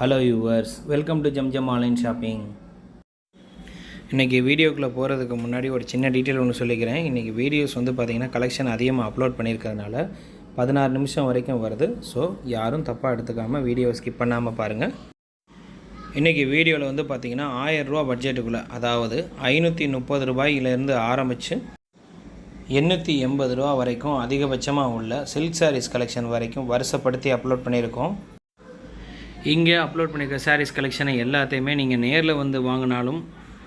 Hello yours welcome to Jamjam online shopping இன்றைக்கி வீடியோக்குள்ளே போகிறதுக்கு முன்னாடி ஒரு சின்ன டீட்டெயில் ஒன்று சொல்லிக்கிறேன். இன்றைக்கி வீடியோஸ் வந்து பார்த்திங்கன்னா கலெக்ஷன் அதிகமாக அப்லோட் பண்ணியிருக்கிறதுனால பதினாறு நிமிஷம் வரைக்கும் வருது. ஸோ யாரும் தப்பாக எடுத்துக்காமல் வீடியோவை ஸ்கிப் பண்ணாமல் பாருங்கள் இன்றைக்கி வீடியோவில் வந்து பார்த்திங்கன்னா ஆயரூவா பட்ஜெட்டுக்குள்ளே அதாவது ஐநூற்றி முப்பது ரூபாயிலேருந்து ஆரம்பித்து எண்ணூற்றி எண்பது ரூபா வரைக்கும் அதிகபட்சமாக உள்ள சில்க் சாரீஸ் கலெக்ஷன் வரைக்கும் வருஷப்படுத்தி அப்லோட் பண்ணியிருக்கோம். இங்கே அப்லோட் பண்ணியிருக்க சாரீஸ் கலெக்ஷனை எல்லாத்தையுமே நீங்கள் நேரில் வந்து வாங்கினாலும்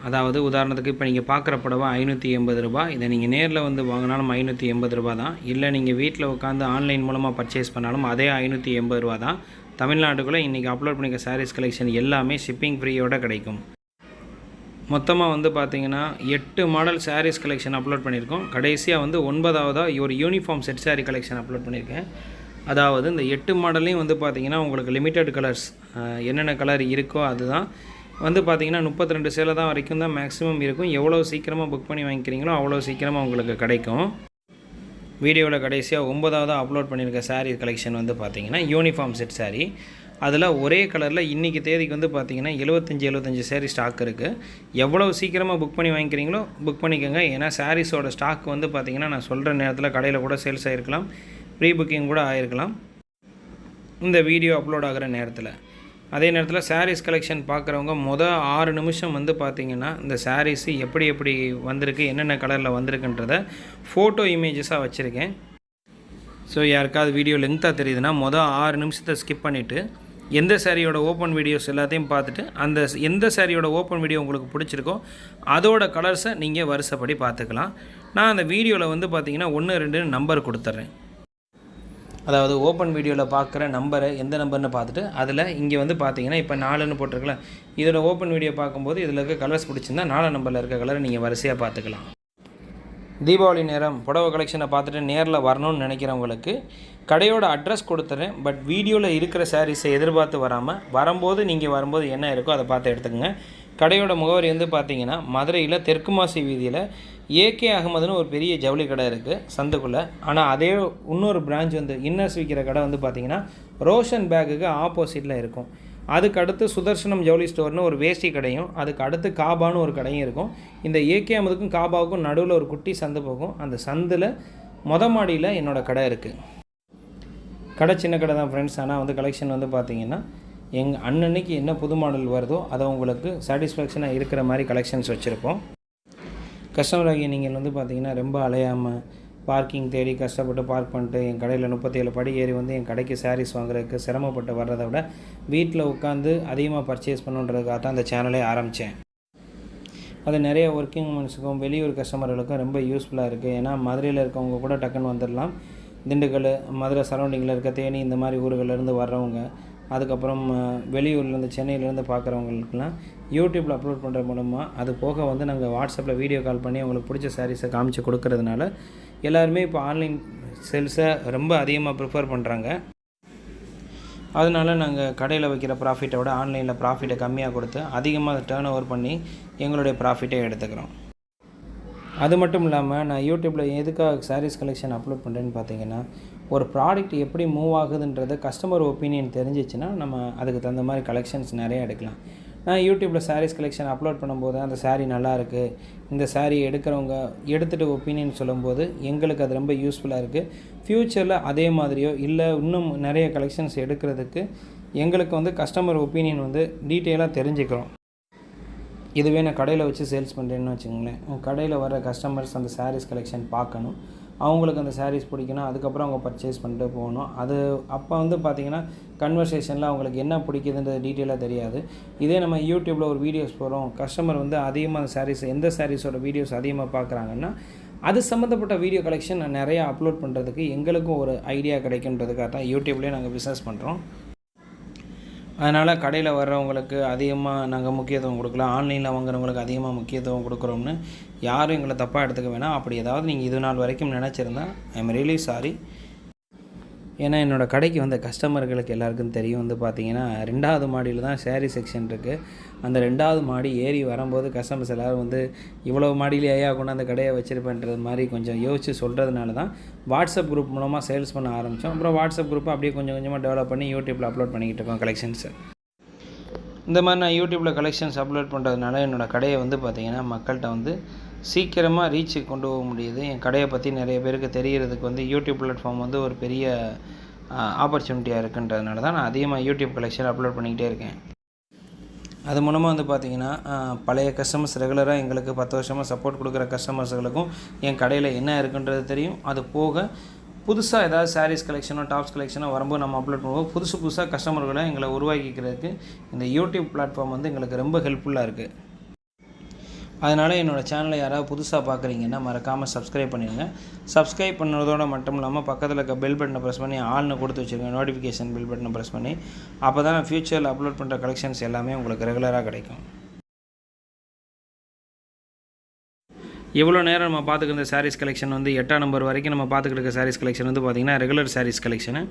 அதாவது உதாரணத்துக்கு இப்போ நீங்கள் பார்க்குற புடவை ஐநூற்றி எண்பது ரூபா இதை நீங்கள் நேரில் வந்து வாங்கினாலும் ஐநூற்றி எண்பது ரூபா தான். இல்லை நீங்கள் வீட்டில் உட்காந்து ஆன்லைன் மூலமாக பர்ச்சேஸ் பண்ணாலும் அதே ஐநூற்றி எண்பது ரூபா தான். தமிழ்நாட்டுக்குள்ளே இன்றைக்கி அப்லோட் பண்ணிக்க சாரீஸ் கலெக்ஷன் எல்லாமே ஷிப்பிங் ஃப்ரீயோட கிடைக்கும். மொத்தமாக வந்து பார்த்திங்கன்னா எட்டு மாடல் சாரீஸ் கலெக்ஷன் அப்லோட் பண்ணியிருக்கோம் கடைசியாக வந்து ஒன்பதாவதாக ஒரு uniform set sari collection upload பண்ணியிருக்கேன் அதாவது இந்த எட்டு மாடல்லையும் வந்து பார்த்திங்கன்னா உங்களுக்கு லிமிட்டட் கலர்ஸ் என்னென்ன கலர் இருக்கோ அதுதான். வந்து பார்த்திங்கன்னா முப்பத்தி ரெண்டு சேலை தான் வரைக்கும் தான் மேக்ஸிமம் இருக்கும். எவ்வளோ சீக்கிரமாக புக் பண்ணி வாங்கிக்கிறீங்களோ அவ்வளோ சீக்கிரமாக உங்களுக்கு கிடைக்கும். வீடியோவில் கடைசியாக ஒன்பதாவது அப்லோட் பண்ணியிருக்க சாரீ கலெக்ஷன் வந்து பார்த்திங்கன்னா யூனிஃபார்ம் செட் சாரீ அதில் ஒரே கலரில் இன்றைக்கி தேதிக்கு வந்து பார்த்தீங்கன்னா எழுபத்தஞ்சி எழுபத்தஞ்சி சேரீ ஸ்டாக் இருக்குது எவ்வளோ சீக்கிரமாக புக் பண்ணி வாங்கிக்கிறீங்களோ புக் பண்ணிக்கோங்க. ஏன்னா சாரீஸோட ஸ்டாக் வந்து பார்த்தீங்கன்னா நான் சொல்கிற நேரத்தில் கடையில் கூட சேல்ஸ் ஆகிருக்கலாம் ப்ரீ புக்கிங் கூட ஆகிருக்கலாம் இந்த வீடியோ அப்லோட் ஆகிற நேரத்தில். அதே நேரத்தில் சாரீஸ் கலெக்ஷன் பார்க்குறவங்க மொதல் ஆறு நிமிஷம் வந்து பார்த்தீங்கன்னா இந்த சாரீஸு எப்படி எப்படி வந்திருக்கு என்னென்ன கலரில் வந்திருக்குன்றத ஃபோட்டோ இமேஜஸாக வச்சுருக்கேன். ஸோ யாருக்காவது வீடியோ லெங்க்த்தாக தெரியுதுன்னா மொதல் ஆறு நிமிஷத்தை ஸ்கிப் பண்ணிவிட்டு எந்த சாரியோட ஓப்பன் வீடியோஸ் எல்லாத்தையும் பார்த்துட்டு அந்த எந்த சாரியோட ஓப்பன் வீடியோ உங்களுக்கு பிடிச்சிருக்கோ அதோட கலர்ஸை நீங்கள் வருஷப்படி பார்த்துக்கலாம் நான் அந்த வீடியோவில் வந்து பார்த்தீங்கன்னா ஒன்று ரெண்டு நம்பர் கொடுத்துட்றேன் அதாவது ஓப்பன் வீடியோவில் பார்க்குற நம்பரை எந்த நம்பர்னு பார்த்துட்டு அதில் இங்கே வந்து பார்த்தீங்கன்னா இப்போ நாலுன்னு போட்டிருக்கல இதோட ஓப்பன் வீடியோ பார்க்கும்போது இதில் இருக்க கலர்ஸ் பிடிச்சிருந்தா நாலு நம்பரில் இருக்க கலரை நீங்கள் வரிசையாக பார்த்துக்கலாம். தீபாவளி நேரம் புடவை கலெக்ஷனை பார்த்துட்டு நேரில் வரணும்னு நினைக்கிறவங்களுக்கு கடையோட அட்ரஸ் கொடுத்துறேன் பட் வீடியோவில் இருக்கிற சாரீஸை எதிர்பார்த்து வராமல் வரும்போது நீங்கள் வரும்போது என்ன இருக்கோ அதை பார்த்து எடுத்துக்கோங்க. கடையோட முகவரி வந்து பார்த்தீங்கன்னா மதுரையில் தெற்கு மாசி வீதியில் ஏகே அகமதுன்னு ஒரு பெரிய ஜவுளி கடை இருக்குது சந்துக்குள்ளே. ஆனால் அதே இன்னொரு பிரான்ச் வந்து இன்னர்ஸ் விற்கிற கடை வந்து பார்த்தீங்கன்னா ரோஷன் பேக்குக்கு ஆப்போசிட்டில் இருக்கும். அதுக்கு அடுத்து சுதர்சனம் ஜவுளி ஸ்டோர்னு ஒரு வேஷ்டி கடையும் அதுக்கு அடுத்து காபான்னு ஒரு கடையும் இருக்கும். இந்த ஏகே அமதுக்கும் காபாவுக்கும் நடுவில் ஒரு குட்டி சந்து போகும். அந்த சந்தில் மொத மாடியில் என்னோடய கடை இருக்குது கடை சின்ன கடை தான் ஃப்ரெண்ட்ஸ் ஆனால் வந்து கலெக்ஷன் வந்து பார்த்தீங்கன்னா எங்கள் அன்னன்னைக்கு என்ன புது மாடல் வருதோ அதை உங்களுக்கு சாட்டிஸ்ஃபேக்ஷனாக இருக்கிற மாதிரி கலெக்ஷன்ஸ் வச்சுருப்போம். கஸ்டமராகி நீங்கள் வந்து பார்த்தீங்கன்னா ரொம்ப அலையாமல் பார்க்கிங் தேடி கஷ்டப்பட்டு பார்க் பண்ணிட்டு என் கடையில் முப்பத்தேழு படி ஏறி வந்து என் கடைக்கு சாரீஸ் வாங்குறதுக்கு சிரமப்பட்டு வர்றதை விட வீட்டில் உட்காந்து அதிகமாக பர்ச்சேஸ் பண்ணுன்றதுக்காக தான் அந்த சேனலே ஆரம்பித்தேன் அது நிறைய ஒர்க்கிங் உமன்ஸுக்கும் வெளியூர் கஸ்டமர்களுக்கும் ரொம்ப யூஸ்ஃபுல்லாக இருக்குது ஏன்னா மதுரையில் இருக்கவங்க கூட டக்குன்னு வந்துடலாம். திண்டுக்கல் மதுரை சரௌண்டிங்கில் இருக்க தேனி இந்த மாதிரி ஊர்களிலேருந்து வர்றவங்க அதுக்கப்புறம் வெளியூர்லேருந்து சென்னையிலேருந்து பார்க்குறவங்களுக்குலாம் யூடியூப்பில் அப்லோட் பண்ணுற மூலமாக அது போக வந்து நாங்கள் வாட்ஸ்அப்பில் வீடியோ கால் பண்ணி உங்களுக்கு பிடிச்ச சாரீஸை காமிச்சு கொடுக்கறதுனால எல்லாருமே இப்போ ஆன்லைன் சேல்ஸை ரொம்ப அதிகமாக ப்ரிஃபர் பண்ணுறாங்க அதனால நாங்கள் கடையில் வைக்கிற ப்ராஃபிட்டை விட ஆன்லைனில் ப்ராஃபிட்டை கம்மியாக கொடுத்து அதிகமாக டேர்ன் ஓவர் பண்ணி எங்களுடைய ப்ராஃபிட்டை எடுத்துக்கிறோம். அது மட்டும் இல்லாமல் நான் யூடியூப்பில் எதுக்காக சாரீஸ் கலெக்ஷன் அப்லோட் பண்ணுறேன்னு பார்த்தீங்கன்னா ஒரு ப்ராடக்ட் எப்படி மூவ் ஆகுதுன்றது கஸ்டமர் ஒப்பீனியன் தெரிஞ்சிச்சுன்னா நம்ம அதுக்கு தகுந்த மாதிரி கலெக்ஷன்ஸ் நிறைய எடுக்கலாம். நான் யூடியூப்பில் சாரீஸ் கலெக்ஷன் அப்லோட் பண்ணும்போது அந்த சாரீ நல்லா இருக்குது இந்த சாரீ எடுக்கிறவங்க எடுத்துகிட்டு ஒப்பீனியன் சொல்லும்போது எங்களுக்கு அது ரொம்ப யூஸ்ஃபுல்லாக இருக்குது ஃப்யூச்சரில் அதே மாதிரியோ இல்லை இன்னும் நிறைய கலெக்ஷன்ஸ் எடுக்கிறதுக்கு எங்களுக்கு வந்து கஸ்டமர் ஒப்பீனியன் வந்து டீட்டெயிலாக தெரிஞ்சுக்கிறோம். இதுவே நான் கடையில் வச்சு சேல்ஸ் பண்ணுறேன்னு வச்சுக்கோங்களேன். கடையில் வர கஸ்டமர்ஸ் அந்த சாரீஸ் கலெக்ஷன் பார்க்கணும். அவங்களுக்கு அந்த சாரீஸ் பிடிக்கணும் அதுக்கப்புறம் அவங்க பர்ச்சேஸ் பண்ணிட்டு போகணும். அது அப்போ வந்து பார்த்திங்கன்னா கன்வர்சேஷனில் அவங்களுக்கு என்ன பிடிக்குதுன்றது டீட்டெயிலாக தெரியாது. இதே நம்ம யூடியூப்பில் ஒரு வீடியோஸ் போகிறோம் கஸ்டமர் வந்து அதிகமாக அந்த சாரீஸ் எந்த சாரீஸோட வீடியோஸ் அதிகமாக பார்க்குறாங்கன்னா அது சம்மந்தப்பட்ட வீடியோ கலெக்ஷன் நான் நிறையா அப்லோட் பண்ணுறதுக்கு எங்களுக்கும் ஒரு ஐடியா கிடைக்குன்றதுக்காக தான் யூடியூப்லேயே நாங்கள் பிஸ்னஸ் பண்ணுறோம் அதனால் கடையில் வர்றவங்களுக்கு அதிகமாக நாங்கள் முக்கியத்துவம் கொடுக்கலாம். ஆன்லைனில் வாங்குறவங்களுக்கு அதிகமாக முக்கியத்துவம் கொடுக்குறோம்னு யாரும் எங்களை தப்பாக எடுத்துக்க வேணாம். அப்படி ஏதாவது நீங்கள் இது நாள் வரைக்கும் நினச்சிருந்தா ஐ எம் ரியலி சாரி ஏன்னா என்னோடய கடைக்கு வந்த கஸ்டமர்களுக்கு எல்லாருக்கும் தெரியும். வந்து பார்த்தீங்கன்னா ரெண்டாவது மாடியில் தான் சேரீ செக்ஷன் இருக்குது அந்த ரெண்டாவது மாடி ஏறி வரும்போது கஸ்டமர்ஸ் எல்லோரும் வந்து இவ்வளோ மாடியிலே ஐயா கொண்டு அந்த கடையை வச்சுருப்பேன்றது மாதிரி கொஞ்சம் யோசித்து சொல்கிறதுனால தான் வாட்ஸ்அப் குரூப் மூலமாக சேல்ஸ் பண்ண ஆரம்பித்தோம் அப்புறம் வாட்ஸ்அப் குரூப்பை அப்படியே கொஞ்சம் கொஞ்சமாக டெவலப் பண்ணி யூடியூப்பில் அப்லோட் பண்ணிக்கிட்டு இருக்கோம் கலெக்ஷன்ஸை இந்த மாதிரி நான் யூடியூப்பில் கலெக்ஷன்ஸ் அப்லோட் பண்ணுறதுனால என்னோடய கடையை வந்து பார்த்திங்கன்னா மக்கள்கிட்ட வந்து சீக்கிரமாக ரீச் கொண்டு போக முடியுது. என் கடையை பற்றி நிறைய பேருக்கு தெரிகிறதுக்கு வந்து யூடியூப் பிளாட்ஃபார்ம் வந்து ஒரு பெரிய ஆப்பர்ச்சுனிட்டியாக இருக்குன்றதுனால தான் நான் அதிகமாக யூடியூப் கலெக்ஷன் அப்லோட் பண்ணிக்கிட்டே இருக்கேன். அது மூலமாக வந்து பார்த்திங்கன்னா பழைய கஸ்டமர்ஸ் ரெகுலராக எங்களுக்கு பத்து வருஷமாக சப்போர்ட் கொடுக்குற கஸ்டமர்ஸுகளுக்கும் என் கடையில் என்ன இருக்குன்றது தெரியும். அது போக புதுசாக ஏதாவது சாரீஸ் கலெக்ஷனோ டாப்ஸ் கலெக்ஷனோ வரும்போது நம்ம அப்லோட் பண்ணுவோம் புதுசு புதுசாக கஸ்டமர்களை எங்களை உருவாக்கிக்கிறதுக்கு இந்த யூடியூப் பிளாட்ஃபார்ம் வந்து எங்களுக்கு ரொம்ப ஹெல்ப்ஃபுல்லாக இருக்குது அதனால் என்னோடய சேனலை யாராவது புதுசாக பார்க்குறீங்கன்னா மறக்காமல் சப்ஸ்கிரைப் பண்ணிடுங்க சப்ஸ்கிரைப் பண்ணுறதோட மட்டும் இல்லாமல் பக்கத்தில் இருக்க பெல் பட்டனை ப்ரெஸ் பண்ணி ஆள்னு கொடுத்து வச்சுருங்க நோட்டிஃபிகேஷன் பெல் பட்டனை ப்ரெஸ் பண்ணி அப்போ தான் நான் ஃப்யூச்சரில் அப்லோட் பண்ணுற கலெக்ஷன்ஸ் எல்லாமே உங்களுக்கு ரெகுலராக கிடைக்கும். இவ்வளோ நேரம் நம்ம பார்த்துக்கிற சாரீஸ் கலெக்ஷன் வந்து எட்டாம் நம்பர் வரைக்கும் நம்ம பார்த்துக்கிட்டு இருக்க சாரீஸ் கலெக்ஷன் வந்து பார்த்திங்கன்னா ரெகுலர் சாரீஸ் கலெக்ஷனு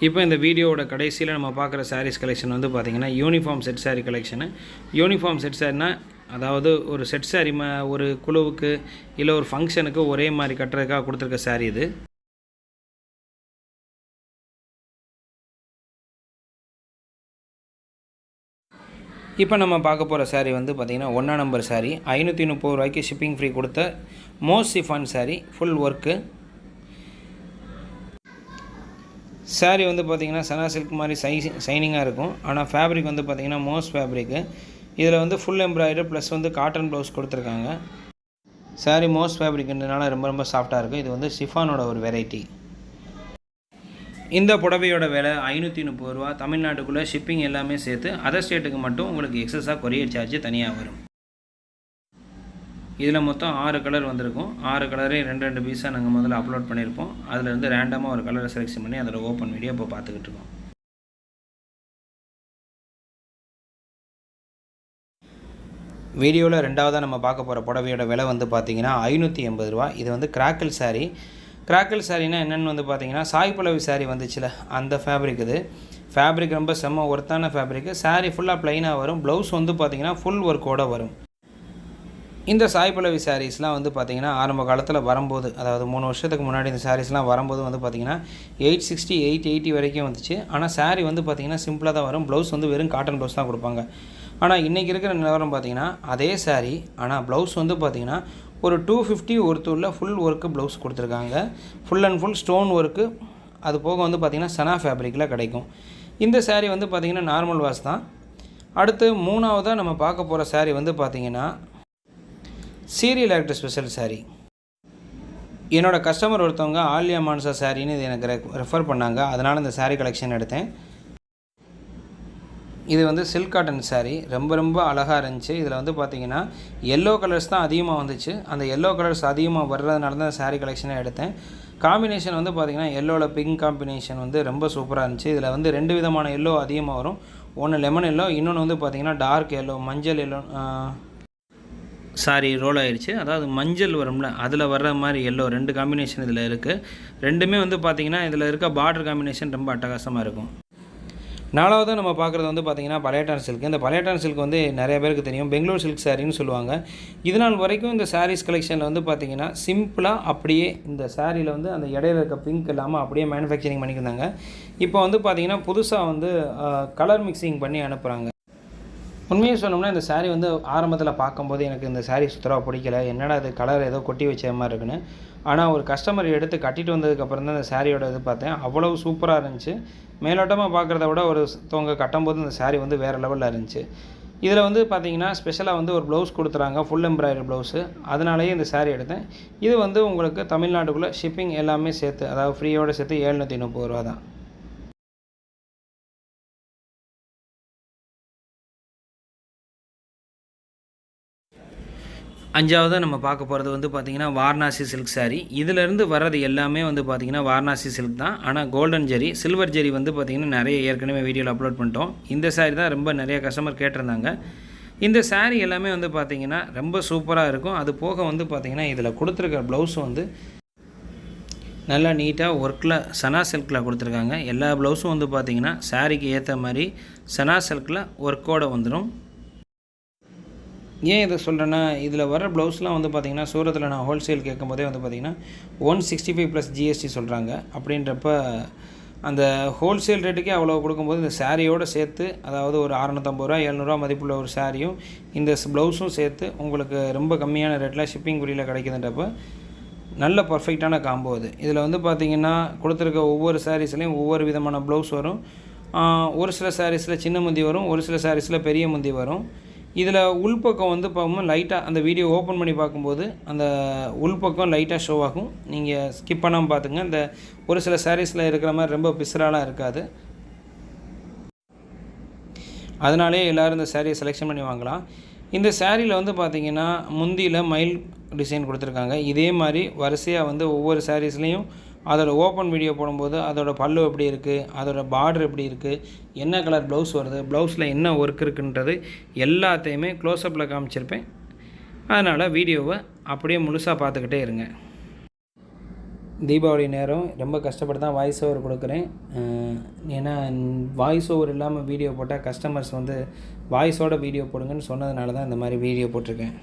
இப்போ இந்த வீடியோவோட கடைசியில் நம்ம பார்க்குற சாரீஸ் கலெக்ஷன் வந்து பார்த்திங்கன்னா uniform set sari collection uniform set சாரினா அதாவது ஒரு செட் சாரி ம ஒரு குழுவுக்கு இல்லை ஒரு ஃபங்க்ஷனுக்கு ஒரே மாதிரி கட்டுறதுக்காக கொடுத்துருக்க சாரீ இது. இப்போ நம்ம பார்க்க போகிற சாரீ வந்து பார்த்திங்கன்னா ஒன்றா நம்பர் சாரீ ஐநூற்றி முப்பது ரூபாய்க்கு ஷிப்பிங் ஃப்ரீ கொடுத்த most chiffon sari full work sari வந்து பார்த்திங்கன்னா சனா சில்க் மாதிரி சை சைனிங்காக இருக்கும். ஆனால் ஃபேப்ரிக் வந்து பார்த்திங்கன்னா மோஸ்ட் ஃபேப்ரிக்கு இதில் வந்து ஃபுல் எம்ப்ராய்டு ப்ளஸ் வந்து காட்டன் ப்ளவுஸ் கொடுத்துருக்காங்க. சாரீ மோஸ்ட் ஃபேப்ரிக்ன்றனால ரொம்ப ரொம்ப சாஃப்டாக இருக்கும். இது வந்து ஷிஃபானோட ஒரு வெரைட்டி இந்த புடவையோட விலை ஐநூற்றி முப்பது ரூபா. தமிழ்நாட்டுக்குள்ளே ஷிப்பிங் எல்லாமே சேர்த்து அதர் ஸ்டேட்டுக்கு மட்டும் உங்களுக்கு எக்ஸஸாக கொரியர் சார்ஜ் தனியாக வரும். இதில் மொத்தம் ஆறு கலர் வந்திருக்கும். ஆறு கலரே ரெண்டு ரெண்டு பீஸாக நாங்கள் முதல்ல அப்லோட் பண்ணியிருப்போம். அதில் இருந்து ரேண்டமாக ஒரு கலரை செலெக்ஷன் பண்ணி அதோட ஓப்பன் வீடியோ இப்போ பார்த்துக்கிட்டு இருக்கோம். வீடியோவில் ரெண்டாவதாக நம்ம பார்க்க போகிற புடவையோட விலை வந்து பார்த்திங்கன்னா ஐநூற்றி எண்பது ரூபா. இது வந்து கிராக்கிள் சாரீ கிராக்கிள் சாரினா என்னென்னு வந்து பார்த்தீங்கன்னா சாய் பல்லவி சாரீ வந்துச்சுல அந்த ஃபேப்ரிக் இது. ஃபேப்ரிக் ரொம்ப செம்ம ஒர்த்தான ஃபேப்ரிக்கு சாரீ ஃபுல்லாக ப்ளைனாக வரும். ப்ளவுஸ் வந்து பார்த்திங்கன்னா ஃபுல் ஒர்க்கோடு வரும். இந்த சாய் சாரீஸ்லாம் வந்து பார்த்திங்கன்னா ஆரம்ப காலத்தில் வரும்போது அதாவது மூணு வருஷத்துக்கு முன்னாடி இந்த சாரீஸ்லாம் வரும்போது வந்து பார்த்திங்கன்னா எயிட் சிக்ஸ்டி எயிட் எயிட்டி வரைக்கும் வந்துச்சு. ஆனால் சாரீ வந்து பார்த்திங்கன்னா சிம்பிளாக தான் வரும். ப்ளவுஸ் வந்து வெறும் காட்டன் ப்ளவுஸ் தான் கொடுப்பாங்க. ஆனால் இன்றைக்கி இருக்கிற நிலவரம் பார்த்திங்கன்னா அதே சாரீ ஆனால் ப்ளவுஸ் வந்து பார்த்திங்கன்னா ஒரு டூ ஃபிஃப்டி ஒருத்தூரில் ஃபுல் ஒர்க்கு ப்ளவுஸ் கொடுத்துருக்காங்க. Full and full stone work அது போக வந்து பார்த்திங்கன்னா சனா ஃபேப்ரிக்கில் கிடைக்கும். இந்த சாரீ வந்து பார்த்திங்கன்னா நார்மல் வாஷ் தான். அடுத்து மூணாவதாக நம்ம பார்க்க போகிற சாரீ வந்து பார்த்திங்கன்னா சீரியல் ஆக்டர் ஸ்பெஷல் சாரீ என்னோடய கஸ்டமர் ஒருத்தவங்க ஆலியா மான்சா சாரின்னு இது எனக்கு ரெஃபர் பண்ணாங்க. அதனால் இந்த சாரீ கலெக்ஷன் எடுத்தேன். இது வந்து சில்க் காட்டன் சாரீ ரொம்ப ரொம்ப அழகாக இருந்துச்சு. இதில் வந்து பார்த்திங்கன்னா எல்லோ கலர்ஸ் தான் அதிகமாக வந்துச்சு. அந்த எல்லோ கலர்ஸ் அதிகமாக வர்றதுனால தான் சாரீ கலெக்ஷனை எடுத்தேன். காம்பினேஷன் வந்து பார்த்திங்கன்னா எல்லோவில் பிங்க் காம்பினேஷன் வந்து ரொம்ப சூப்பராக இருந்துச்சு. இதில் வந்து ரெண்டு விதமான எல்லோ அதிகமாக வரும். ஒன்று லெமன் எல்லோ இன்னொன்று வந்து பார்த்திங்கன்னா டார்க் எல்லோ மஞ்சள் எல்லோ சாரி ரோல் ஆயிடுச்சு அதாவது மஞ்சள் வரும்ல அதில் வர்ற மாதிரி எல்லோ ரெண்டு காம்பினேஷன் இதில் இருக்குது ரெண்டுமே வந்து பார்த்திங்கன்னா இதில் இருக்க பார்டர் காம்பினேஷன் ரொம்ப அட்டகாசமாக இருக்கும். நாலாவது நம்ம பார்க்குறது வந்து பார்த்திங்கன்னா பழையட்டான் சில்க் இந்த பழையட்டான் சில்க் வந்து நிறைய பேருக்கு தெரியும். பெங்களூர் சில்க் சாரின்னு சொல்லுவாங்க. இது நாள் வரைக்கும் இந்த சாரீஸ் கலெக்ஷனில் வந்து பார்த்திங்கன்னா சிம்பிளாக அப்படியே இந்த சாரியில் வந்து அந்த இடையில இருக்க பிங்க் இல்லாமல் அப்படியே மேனுஃபேக்சரிங் பண்ணியிருந்தாங்க இப்போ வந்து பார்த்திங்கன்னா புதுசாக வந்து கலர் மிக்சிங் பண்ணி அனுப்புகிறாங்க உண்மையை சொல்லணும்னா இந்த சாரீ வந்து ஆரம்பத்தில் பார்க்கும்போது எனக்கு இந்த சாரீ சுத்தராக பிடிக்கல. என்னடா அது கலர் ஏதோ கொட்டி வச்ச மாதிரி இருக்குன்னு. ஆனால் ஒரு கஸ்டமர் எடுத்து கட்டிட்டு வந்ததுக்கப்புறம் தான் இந்த சாரியோட இது பார்த்தேன். அவ்வளவு சூப்பராக இருந்துச்சு. மேலோட்டமாக பார்க்குறத விட ஒரு தொங்க கட்டும்போது இந்த சாரீ வந்து வேறு லெவலில் இருந்துச்சு. இதில் வந்து பார்த்தீங்கன்னா ஸ்பெஷலாக வந்து ஒரு ப்ளவுஸ் கொடுத்துறாங்க ஃபுல் எம்ப்ராய்டரி ப்ளவுஸு அதனாலேயே இந்த சாரீ எடுத்தேன். இது வந்து உங்களுக்கு தமிழ்நாட்டுக்குள்ளே ஷிப்பிங் எல்லாமே சேர்த்து அதாவது ஃப்ரீயோடு சேர்த்து ஏழ்நூற்றி முப்பது ரூபா தான் அஞ்சாவதாக நம்ம பார்க்க போகிறது வந்து பார்த்திங்கன்னா வாரணாசி சில்க் சாரீ இதிலேருந்து வர்றது எல்லாமே வந்து பார்த்திங்கன்னா வாரணாசி சில்க் தான். ஆனால் கோல்டன் ஜெரி சில்வர் ஜெரி வந்து பார்த்திங்கன்னா நிறைய ஏற்கனவே வீடியோவில் அப்லோட் பண்ணிட்டோம். இந்த சாரீ தான் ரொம்ப நிறைய கஸ்டமர் கேட்டிருந்தாங்க. இந்த சாரீ எல்லாமே வந்து பார்த்திங்கன்னா ரொம்ப சூப்பராக இருக்கும். அது போக வந்து பார்த்திங்கன்னா இதில் கொடுத்துருக்க ப்ளவுஸ் வந்து நல்லா நீட்டாக ஒர்க்கில் சனா சில்கில் கொடுத்துருக்காங்க. எல்லா ப்ளவுஸும் வந்து பார்த்திங்கன்னா சாரீக்கு ஏற்ற மாதிரி சனா சில்கில் ஒர்க்கோடு வந்துடும் ஏன் இதை சொல்கிறேன்னா இதில் வர ப்ளவுஸ்லாம் வந்து பார்த்திங்கன்னா சூரத்தில் நான் ஹோல்சேல் கேட்கும் போதே வந்து பார்த்திங்கன்னா one sixty five plus GST சொல்கிறாங்க அப்படின்றப்ப அந்த ஹோல்சேல் ரேட்டுக்கே அவ்வளோ கொடுக்கும்போது இந்த சாரியோடு சேர்த்து அதாவது ஒரு அறநூற்றம்பது ரூபா எழுநூறுவா மதிப்புள்ள ஒரு சாரியும் இந்த ப்ளவுஸும் சேர்த்து உங்களுக்கு ரொம்ப கம்மியான ரேட்டில் ஷிப்பிங் குறியில் கிடைக்குதுன்றப்ப நல்ல பர்ஃபெக்டான காம்போ அது. இதில் வந்து பார்த்திங்கன்னா கொடுத்துருக்க ஒவ்வொரு சாரீஸ்லேயும் ஒவ்வொரு விதமான ப்ளவுஸ் வரும். ஒரு சில சாரீஸில் சின்ன முந்தி வரும் ஒரு சில சாரீஸில் பெரிய முந்தி வரும். இதில் உள்பக்கம் வந்து பார்க்கும்போது லைட்டாக அந்த வீடியோ ஓப்பன் பண்ணி பார்க்கும்போது அந்த உள்பக்கம் லைட்டாக ஷோ ஆகும். நீங்கள் ஸ்கிப் பண்ணாமல் பார்த்துங்க இந்த ஒரு சில சாரீஸில் இருக்கிற மாதிரி ரொம்ப பிசுறாலாம் இருக்காது. அதனாலே எல்லோரும் இந்த சாரியை செலெக்ஷன் பண்ணி வாங்கலாம். இந்த சேரீயில் வந்து பார்த்திங்கன்னா முந்தியில் மயில் டிசைன் கொடுத்துருக்காங்க. இதே மாதிரி வரிசையாக வந்து ஒவ்வொரு சாரீஸ்லேயும் அதோட ஓப்பன் வீடியோ போடும்போது அதோட பல்லு எப்படி இருக்குது அதோட பார்டர் எப்படி இருக்குது என்ன கலர் ப்ளவுஸ் வருது ப்ளவுஸில் என்ன ஒர்க் இருக்குன்றது எல்லாத்தையுமே க்ளோஸ்அப்பில் காமிச்சிருப்பேன். அதனால் வீடியோவை அப்படியே முழுசாக பார்த்துக்கிட்டே இருங்க. தீபாவளி நேரம் ரொம்ப கஷ்டப்பட்டு தான் வாய்ஸ் ஓவர் கொடுக்குறேன். ஏன்னா வாய்ஸ் ஓவர் இல்லாமல் வீடியோ போட்டால் கஸ்டமர்ஸ் வந்து வாய்ஸோட வீடியோ போடுங்கன்னு சொன்னதுனால தான் இந்த மாதிரி வீடியோ போட்டிருக்கேன்.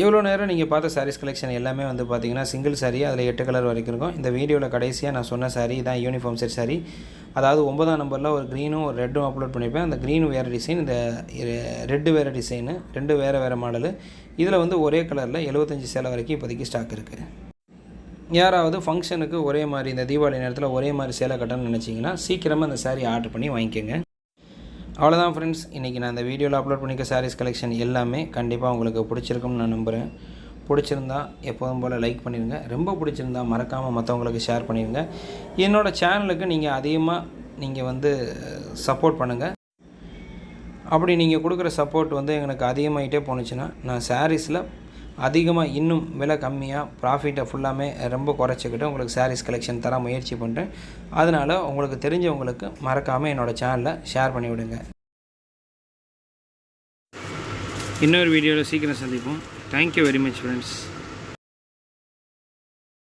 இவ்வளோ நேரம் நீங்கள் பார்த்த சாரீஸ் கலெக்ஷன் எல்லாமே வந்து பார்த்தீங்கன்னா சிங்கிள் சாரீ அதில் எட்டு கலர் வரைக்கும் இருக்கும். இந்த வீடியோவில் கடைசியாக நான் சொன்ன saree தான் யூனிஃபார்ம் செட் saree. அதாவது ஒன்பதாம் நம்பரில் ஒரு க்ரீனும் ஒரு ரெட்டும் அப்லோட் பண்ணியிருப்பேன். அந்த க்ரீன் வேறு டிசைன் இந்த ரெட்டு வேறு டிசைனு ரெண்டு வேறு வேறு மாடலு இதில் வந்து ஒரே கலரில் எழுபத்தஞ்சி சேலை வரைக்கும் இப்போதைக்கு ஸ்டாக் இருக்குது யாராவது ஃபங்க்ஷனுக்கு ஒரே மாதிரி இந்த தீபாவளி நேரத்தில் ஒரே மாதிரி சேலை கட்டணும்னு நினச்சிங்கன்னா சீக்கிரமாக அந்த saree ஆர்டர் பண்ணி வாங்கிக்கோங்க. அவ்வளோதான் ஃப்ரெண்ட்ஸ் இன்றைக்கி நான் இந்த வீடியோவில் அப்லோட் பண்ணிக்க சாரீஸ் கலெக்ஷன் எல்லாமே கண்டிப்பாக உங்களுக்கு பிடிச்சிருக்கும்னு நான் நம்புகிறேன் பிடிச்சிருந்தா எப்போதும் போல் லைக் பண்ணிடுங்க ரொம்ப பிடிச்சிருந்தா மறக்காமல் மற்றவங்களுக்கு ஷேர் பண்ணிடுங்க என்னோடய சேனலுக்கு நீங்கள் அதிகமாக நீங்கள் வந்து சப்போர்ட் பண்ணுங்கள் அப்படி நீங்கள் கொடுக்குற சப்போர்ட் வந்து எனக்கு அதிகமாகிட்டே போணுச்சுன்னா நான் சாரீஸில் அதிகமாக இன்னும் விலை கம்மியாக ப்ராஃபிட்டை ஃபுல்லாமே ரொம்ப குறைச்சிக்கிட்டு உங்களுக்கு சாரீஸ் கலெக்ஷன் தர முயற்சி பண்ணுறேன் அதனால் உங்களுக்கு தெரிஞ்சவங்களுக்கு மறக்காமல் என்னோடய சேனலில் ஷேர் பண்ணிவிடுங்க இன்னொரு வீடியோவில் சீக்கிரம் சந்திப்போம். Thank you very much friends